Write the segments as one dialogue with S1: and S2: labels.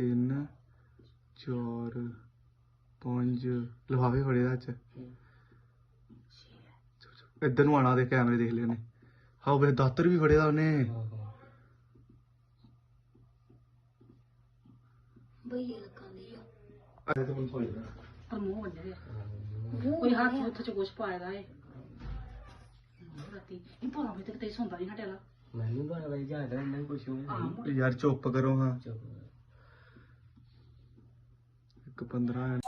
S1: ਤਿੰਨ ਚਾਰ ਪੰਜ ਲਿਫਾਫੇ ਫੜੇ ਦਾ ਚ ਇੱਧਰ ਨੂੰ ਆਣਾ ਦੇ ਕੈਮਰੇ ਦੇਖ ਲਿਓ ਨੇ ਹਾਂ ਵੇ ਦਾਤਰ ਵੀ ਫੜੇ ਦਾ ਉਹਨੇ
S2: ਬਈਏ ਲਗਾਉਂਦੀ ਆ।
S1: ਅਰੇ ਤੇ ਹੁਣ ਫੜਦਾ
S3: ਪਰ ਮੂੰਹ ਵੱਡੇ ਕੋਈ ਹੱਥ ਉੱਥੇ ਚ ਕੁਛ ਪਾਇਆ ਦਾ ਏ। ਰਾਤੀ। ਇਹ ਭੋਰਾ ਵੀ ਤੇ ਕਿਤੇ ਸੌਂਦਾ ਨਹੀਂ ਹਟਿਆ ਲਾ
S4: ਮੈਨੂੰ ਬਾਰਾ ਕੁਛ ਹੋਇਆ।
S3: ਆਹ
S1: ਯਾਰ ਚੁੱਪ ਕਰੋ ਹਾਂ।
S4: ਚੁੱਪ
S1: ਇੱਕ 15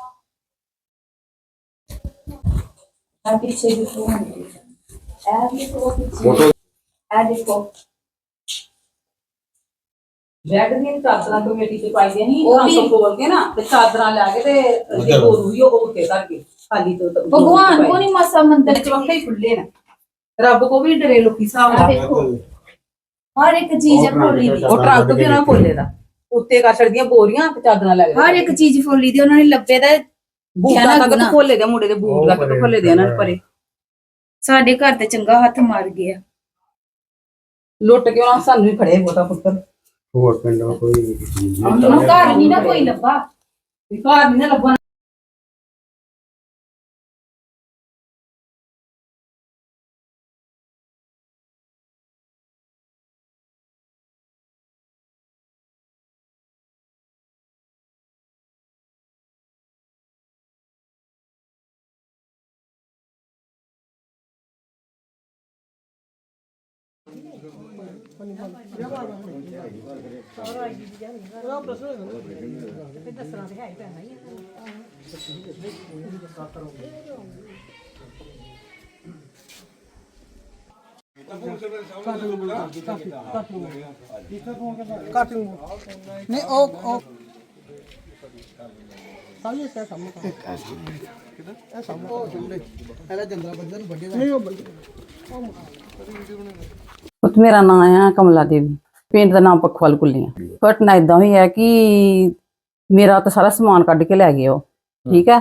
S5: ਆ ਪਿੱਛੇ ਵੀ ਫੋਨ ਹੈ ਇਹ ਦੇਖੋ ਪਿੱਛੇ ਇਹ ਦੇਖੋ
S6: ਬੈਗ ਦੀਆਂ ਚਾਦਰਾਂ ਕਮੇਟੀ ਤੇ ਪਾਈਆਂ ਸੀ
S5: ਉਹ
S6: ਉਹ
S5: ਵੀ-
S6: ਖੋਲ ਕੇ ਨਾ ਤੇ ਚਾਦਰਾਂ ਲੈ ਕੇ ਤੇ ਜੇ ਹੋਰ ਵੀ ਉਹ ਉੱਤੇ ਕਰਕੇ ਖਾਲੀ ਤੋਂ ਤੋਂ
S5: ਭਗਵਾਨ ਕੋ ਨਹੀਂ ਮਸਾ ਮੰਦਰ
S6: ਤੇ ਚੌਥੇ ਹੀ ਖੁੱਲੇ ਨੇ। ਰੱਬ ਕੋ ਵੀ ਡਰੇ ਲੋਕੀ ਨਾਲ
S5: ਦੇਖੋ। ਹਰ ਇੱਕ ਚੀਜ਼ ਹੈ ਫੋਲੀ ਦੀ।
S6: ਉਹ ਟਰੱਕ ਵੀ ਨਾ ਖੋਲੇ ਦਾ। ਉੱਤੇ ਕਰ ਛੜਦੀਆਂ ਬੋਰੀਆਂ ਤੇ ਚਾਦਰਾਂ ਲੈ
S5: ਹਰ ਇੱਕ ਚੀਜ਼ ਫੋਲੀ ਦੀ ਉਹਨਾਂ ਨੇ ਲੱਭੇ ਦਾ
S6: ਬੂਟਾਂ ਤੱਕ
S5: ਗੁਨਾਹ।
S6: ਖੋਲੇ ਦੇ ਮੁੰਡੇ ਦੇ ਬੂਟ ਤੱਕ ਤਾਂ ਖੋਲੇ ਦੇ ਇਹਨਾਂ ਨੇ ਪਰੇ।
S5: ਸਾਡੇ ਘਰ ਤੇ ਚੰਗਾ ਹੱਥ ਮਾਰ ਗਿਆ।
S6: ਲੁੱਟ ਕੇ ਉਹਨਾਂ ਸਾਨੂੰ ਵੀ ਫੜੇ ਬੋਤਾ ਪੁੱਤਰ।
S7: ਹੋਰ ਪਿੰਡ ਦਾ ਕੋਈ
S5: ਉਹਨੂੰ ਘਰ ਨਹੀਂ ਨਾ ਕੋਈ ਲੱਭਾ।
S6: ਘਰ ਨਹੀਂ ਨਾ ਲੱਭਣ
S8: ਨਹੀਂ ਉਹ ਉਹ ਸਾਹਮਣੇ ਕਿਆ ਸਾਹਮਣੇ ਇਹ ਸਾਹਮਣੇ। ਉਹ ਜੁੜੇ ਇਹਦਾ ਜੰਦਰਾ ਬੰਦੇ ਨੂੰ ਵੱਡੇ ਨਹੀਂ ਉਹ ਬੰਦੇ
S9: ਪੁੱਤ ਮੇਰਾ ਨਾਮ ਆ ਕਮਲਾ ਦੇਵੀ। ਪਿੰਡ ਦਾ ਨਾਮ ਪਖਵਾਲ ਕੁੱਲੀਆਂ। ਘਟਨਾ ਇਦਾਂ ਹੋਈ ਹੈ ਕਿ ਮੇਰਾ ਤਾਂ ਸਾਰਾ ਸਮਾਨ ਕੱਢ ਕੇ ਲੈ ਗਏ ਉਹ। ਠੀਕ ਹੈ?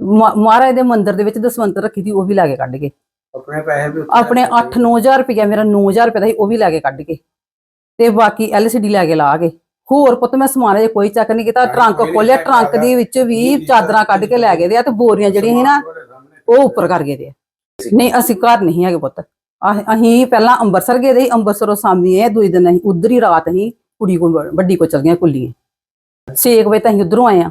S9: ਮਹਾ- ਮਹਾਰਾਜ ਦੇ ਮੰਦਿਰ ਦੇ ਵਿੱਚ ਦਸਵੰਤ ਰੱਖੀ ਸੀ ਉਹ ਵੀ ਲੈ ਕੇ ਕੱਢ ਗਏ।
S7: ਆਪਣੇ ਪੈਸੇ ਵੀ
S9: ਆਪਣੇ 8-9000 ਰੁਪਇਆ ਮੇਰਾ 9000 ਰੁਪਇਆ ਦਾ ਸੀ ਉਹ ਵੀ ਲੈ ਕੇ ਕੱਢ ਕੇ ਤੇ ਬਾਕੀ ਐਲਸੀਡੀ ਲੈ ਕੇ ਲਾ ਗਏ ਹੋਰ ਪੁੱਤ ਮੈਂ ਸਮਾਨ ਅਜੇ ਕੋਈ ਚੱਕ ਨਹੀਂ ਕੀਤਾ। ਟਰੰਕ ਖੋਲਿਆ ਟਰੰਕ ਦੇ ਵਿੱਚ ਵੀ ਚਾਦਰਾਂ ਕੱਢ ਕੇ ਲੈ ਗਏ ਦੇ ਆ ਤੇ ਬੋਰੀਆਂ ਜਿਹੜੀਆਂ ਸੀ ਨਾ ਉਹ ਉੱਪਰ ਕਰ ਗਏ ਦੇ ਨਹੀਂ ਅਸੀਂ ਘਰ ਨਹੀਂ ਹੈਗੇ ਪੁੱਤ। ਅਹ- ਅਸੀਂ ਪਹਿਲਾਂ ਅੰਮ੍ਰਿਤਸਰ ਗਏ ਦੇ ਸੀ, ਅੰਮ੍ਰਿਤਸਰੋਂ ਸਾਮੀ ਹੈ ਦੂਜੇ ਦਿਨ ਅਸੀਂ ਉਧਰ ਹੀ ਰਾਤ ਅਸੀਂ ਕੁੜੀ ਕੋ ਵੱਡੀ ਕੋ ਚਲ ਗਏ ਕੁੱਲੀਏ 6 ਵਜੇ ਤਾਂ ਅਸੀਂ ਉਧਰੋਂ ਆਏ ਆ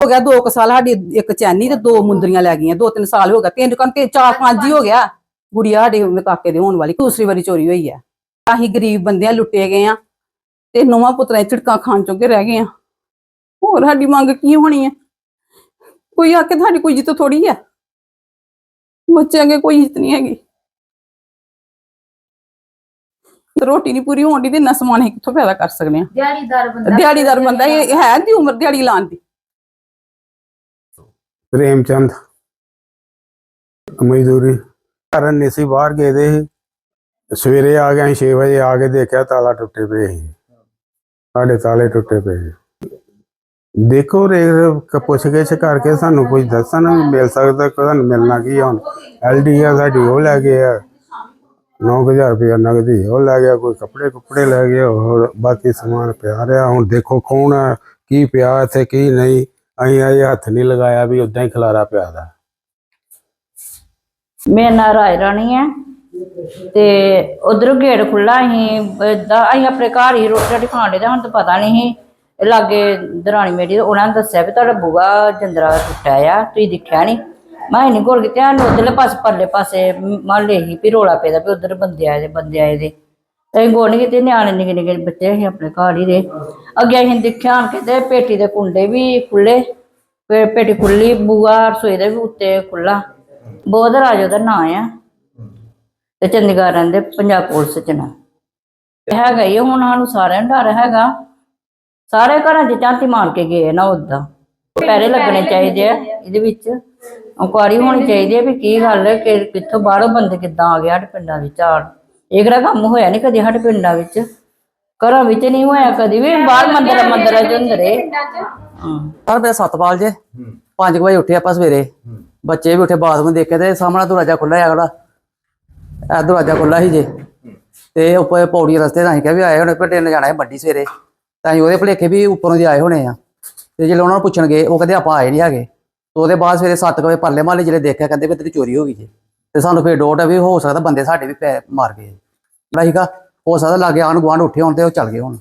S9: ਹੋ ਗਿਆ 2 ਸਾਲ ਸਾਡੀ ਇੱਕ ਚੈਨੀ ਤੇ ਦੋ ਮੁੰਦਰੀਆਂ ਲੈ ਗਈਆਂ 2-3 ਸਾਲ ਹੋ ਗਿਆ ਤਿੰਨ ਕੰਨ ਤੇ ਚਾਰ ਪੰਜ ਹੀ ਹੋ ਗਿਆ। ਗੁੜੀਆ ਸਾਡੇ ਮੇਰੇ ਕਾਕੇ ਦੇ ਹੋਣ ਵਾਲੀ ਦੂਸਰੀ ਵਾਰੀ ਚੋਰੀ ਹੋਈ ਹੈ ਅਸੀਂ ਗਰੀਬ ਬੰਦਿਆਂ ਲੁੱਟੇ ਗਏ ਆ ਤੇ ਨਵਾਂ ਪੁੱਤਰਾਂ ਝਟਕਾ ਖਾਣ ਚੋਂ ਕੇ ਰਹਿ ਗਏ ਆ ਹੋਰ ਸਾਡੀ ਮੰਗ ਕੀ ਹੋਣੀ ਹੈ ਕੋਈ ਆ ਕੇ ਤੁਹਾਡੀ ਕੋਈ ਇੱਜ਼ਤ ਥੋੜੀ ਹੈ ਬੱਚਿਆਂ ਅੱਗੇ ਕੋਈ ਇੱਜ਼ਤ ਨਹੀਂ ਹੈਗੀ। ਰੋਟੀ ਨਹੀਂ ਪੂਰੀ ਹੋਣ ਦੀ ਤੇ ਇੰਨਾ ਸਮਾਨ ਅਸੀਂ ਕਿੱਥੋਂ ਪੈਦਾ ਕਰ ਸਕਦੇ ਆ
S5: ਦਿਹਾੜੀਦਾਰ ਬੰਦਾ
S9: ਦਿਹਾੜੀਦਾਰ ਬੰਦਾ ਇਹ ਹੈ ਦੀ ਉਮਰ ਦਿਹਾੜੀ ਲਾਉਣ ਦੀ।
S7: ਪ੍ਰੇਮਚੰਦ ਮਜ਼ਦੂਰੀ। ਕਰਨ ਨਹੀਂ ਸੀ ਬਾਹਰ ਗਏ ਦੇ ਸੀ। ਸਵੇਰੇ ਆ ਗਏ 6 ਵਜੇ ਆ ਕੇ ਦੇਖਿਆ ਤਾਲਾ ਟੁੱਟੇ ਪਏ ਸੀ। ਸਾਡੇ ਤਾਲੇ ਟੁੱਟੇ ਪਏ ਸੀ। ਦੇਖੋ ਰੇ ਕ- ਪੁੱਛ ਗਿੱਛ ਕਰਕੇ ਸਾਨੂੰ ਕੁਝ ਦੱਸਣ ਮਿਲ ਸਕਦਾ ਕਿ ਤੁਹਾਨੂੰ ਮਿਲਣਾ ਕੀ ਆ ਹੁਣ? ਐਲਡੀ ਆ ਸਾਡੀ ਉਹ ਲੈ ਗਏ ਆ। 9000 ਰੁਪਇਆ ਨਗਦੀ, ਉਹ ਲੈ ਗਿਆ, ਕੋਈ ਕੱਪੜੇ ਕੁੱਪੜੇ ਲੈ ਗਿਆ, ਹੋਰ ਬਾਕੀ ਸਮਾਨ ਪਿਆ ਰਿਹਾ। ਹੁਣ ਦੇਖੋ ਕੌਣ ਆ, ਕੀ ਪਿਆ ਇੱਥੇ, ਕੀ ਨਹੀਂ। ਅਸੀਂ ਅਜੇ ਹੱਥ ਨਹੀਂ ਲਗਾਇਆ ਵੀ ਉਦਾਂ ਹੀ ਖਲਾਰਾ ਪਿਆ ਦਾ।
S10: ਮੇਰਾ ਨਾਂ ਰਾਏ ਰਾਣੀ ਹੈ ਤੇ ਉਧਰੋਂ ਗੇਟ ਖੁੱਲਾ ਅਸੀਂ ਏਦਾਂ ਅਸੀਂ ਆਪਣੇ ਘਰ ਹੀ ਰੋਟੀ ਰਾਟੀ ਖਾਣ ਦੇ ਹੁਣ ਤਾਂ ਪਤਾ ਨਹੀਂ ਸੀ। ਲਾਗੇ ਦਰਾਣੀ ਮੇਰੀ ਤੇ ਉਹਨਾਂ ਨੇ ਦੱਸਿਆ ਵੀ ਤੁਹਾਡਾ ਬੂਆ ਜੰਦਰਾ ਟੁੱਟਾ ਆ, ਤੁਸੀਂ ਦੇਖਿਆ ਨਹੀਂ। ਮੈਂ ਨਹੀਂ ਕੋਲ ਕਿਤੇ ਸਾਨੂੰ ਉਧਰਲੇ ਪਾਸੇ, ਪਰਲੇ ਪਾਸੇ ਮਹੱਲੇ ਸੀ ਵੀ ਰੋਲਾ ਪੈਦਾ ਵੀ ਉਧਰ ਬੰਦੇ ਆਏ ਦੇ ਬੰਦੇ ਆਏ ਦੇ ਤੇ। ਅਸੀਂ ਗੋਣ ਕਿਤੇ, ਨਿਆਣੇ ਨਿੱਕੇ ਨਿੱਕੇ ਬੱਚੇ ਅਸੀਂ ਆਪਣੇ ਘਰ ਹੀ ਦੇ। ਅੱਗੇ ਅਸੀਂ ਦੇਖਿਆ ਆਣ ਕੇ ਤੇ ਪੇਟੀ ਦੇ ਕੁੰਡੇ ਵੀ ਖੁੱਲੇ ਪੇਟੀ ਖੁੱਲੀ ਬੂਆ ਰਸੋਈ ਦੇ ਵੀ ਉੱਤੇ ਖੁੱਲਾ ਬੋਧ ਰਾਜ ਉਹਦਾ ਨਾਂ ਆ। ਤੇ ਚੰਡੀਗੜ੍ਹ ਰਹਿੰਦੇ ਪੰਜਾਬ ਪੁਲਿਸ ਚ ਨਾ। ਹੈਗਾ ਹੀ ਹੁਣ ਸਾਨੂੰ ਸਾਰਿਆਂ ਨੂੰ ਡਰ ਹੈਗਾ। ਸਾਰੇ ਘਰਾਂ 'ਚ ਝਾਤੀ ਮਾਰ ਕੇ ਗਏ ਨਾ ਉਦਾਂ। ਪੈਰੇ ਲੱਗਣੇ ਚਾਹੀਦੇ ਆ ਇਹਦੇ ਵਿੱਚ ਇਨਕੁਆਰੀ ਹੋਣੀ ਚਾਹੀਦੀ ਹੈ ਵੀ ਕੀ ਗੱਲ ਹੈ ਕਿ ਕਿੱਥੋਂ ਬਾਹਰੋਂ ਬੰਦੇ ਕਿੱਦਾਂ ਆ ਗਏ ਸਾਡੇ ਪਿੰਡਾਂ ਵਿੱਚ ਆਣ ਇਹ ਕਿਹੜਾ ਕੰਮ ਹੋਇਆ ਨਹੀਂ ਕਦੇ ਸਾਡੇ ਪਿੰਡਾਂ ਵਿੱਚ? ਘਰਾਂ ਵਿੱਚ ਨਹੀਂ ਹੋਇਆ ਕਦੀ ਵੀ ਬਾਹਰ ਮੰਦਰ ਮੰਦਰਾਂ ਚ ਹੁੰਦੇ ਹਾਂ।
S9: ਪਰ ਮੈਂ ਸਤਪਾਲ ਜੇ 5 ਵਜੇ ਉੱਠੇ ਆਪਾਂ ਸਵੇਰੇ। ਬੱਚੇ ਵੀ ਉੱਠੇ ਬਾਥਰੂਮ ਦੇਖੇ ਤੇ ਸਾਹਮਣਾ ਦਰਵਾਜ਼ਾ ਖੁੱਲਾ ਹੈ ਉਹਦਾ ਇਹ ਦਰਵਾਜ਼ਾ ਖੁੱਲਾ ਸੀ ਜੇ। ਤੇ ਉੱਪਰ ਪੌੜੀ ਰਸਤੇ ਨਾਲ ਅਸੀਂ ਕਿਹਾ ਵੀ ਆਏ ਹੁਣ ਪਟੇ ਨੇ ਜਾਣਾ ਹੈ ਵੱਡੀ ਸਵੇਰੇ।
S11: ਤਾਂ ਅਸੀਂ ਉਹਦੇ ਭੁਲੇਖੇ ਵੀ ਉੱਪਰੋਂ ਦੀ ਆਏ ਹੋਣੇ ਆ। ਤੇ ਜਦੋਂ ਉਹਨਾਂ ਨੂੰ ਪੁੱਛਣਗੇ, ਉਹ ਕਹਿੰਦੇ ਆਪਾਂ ਆਏ ਨਹੀਂ ਹੈਗੇ। ਤੇ ਉਹਦੇ ਬਾਅਦ ਸਵੇਰੇ 7 ਵਜੇ ਪਰਲੇ ਮਹੱਲੇ ਜਿਹੜੇ ਦੇਖਿਆ, ਕਹਿੰਦੇ ਵੀ ਤੇਰੀ ਚੋਰੀ ਹੋ ਗਈ ਜੀ। ਤੇ ਸਾਨੂੰ ਫੇਰ ਡੋਟ ਵੀ ਹੋ ਸਕਦਾ ਬੰਦੇ ਸਾਡੇ ਵੀ ਪੈ ਮਾਰ ਗਏ ਠੀਕ ਆ ਹੋ ਸਕਦਾ ਲਾਗੇ ਆਣ ਗੁਆਂਢ ਉੱਠੇ ਹੋਣ ਤੇ ਉਹ ਚੱਲ ਗਏ ਹੁਣ।